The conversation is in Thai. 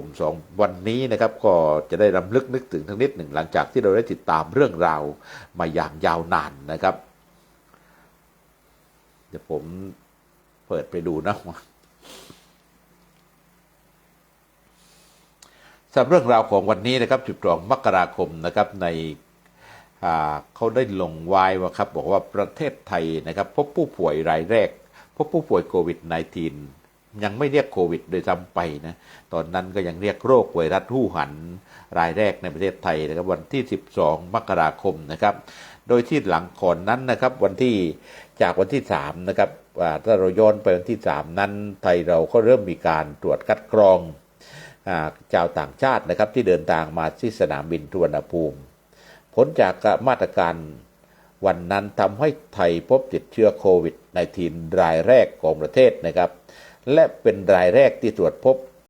ผมสองวันนี้นะครับก็จะได้รำลึกนึกถึงทั้งนิดหนึ่งหลังจากที่เราได้ติดตามเรื่องราวมาอย่างยาวนานนะครับ เดี๋ยวผมเปิดไปดูนะสำหรับเรื่องราวของวันนี้นะครับ12มกราคมนะครับในอ่าเขาได้ลงไว้ว่าครับบอกว่าประเทศไทยนะครับ พบผู้ป่วยรายแรก พบผู้ป่วยโควิด -19 ยังไม่เรียกโควิด โดยซ้ำไปนะตอนนั้นก็ยังเรียกโรคไวรัสหู้หัน รายแรกในประเทศไทยนะครับวันที่ 12 มกราคมนะครับ โดยที่หลังก่อนนั้นนะครับ วันที่จากวันที่3นะครับถ้าเราย้อนไปวันที่ 3 นั้น ไทยเราก็เริ่มมีการตรวจคัดกรองชาวต่างชาตินะครับที่เดินทางมาที่สนามบินทุวนภูมิ ผลจากมาตรการวันนั้นทำให้ไทยพบติดเชื้อโควิด -19 รายแรกของประเทศนะครับ และเป็นรายแรกที่ตรวจพบ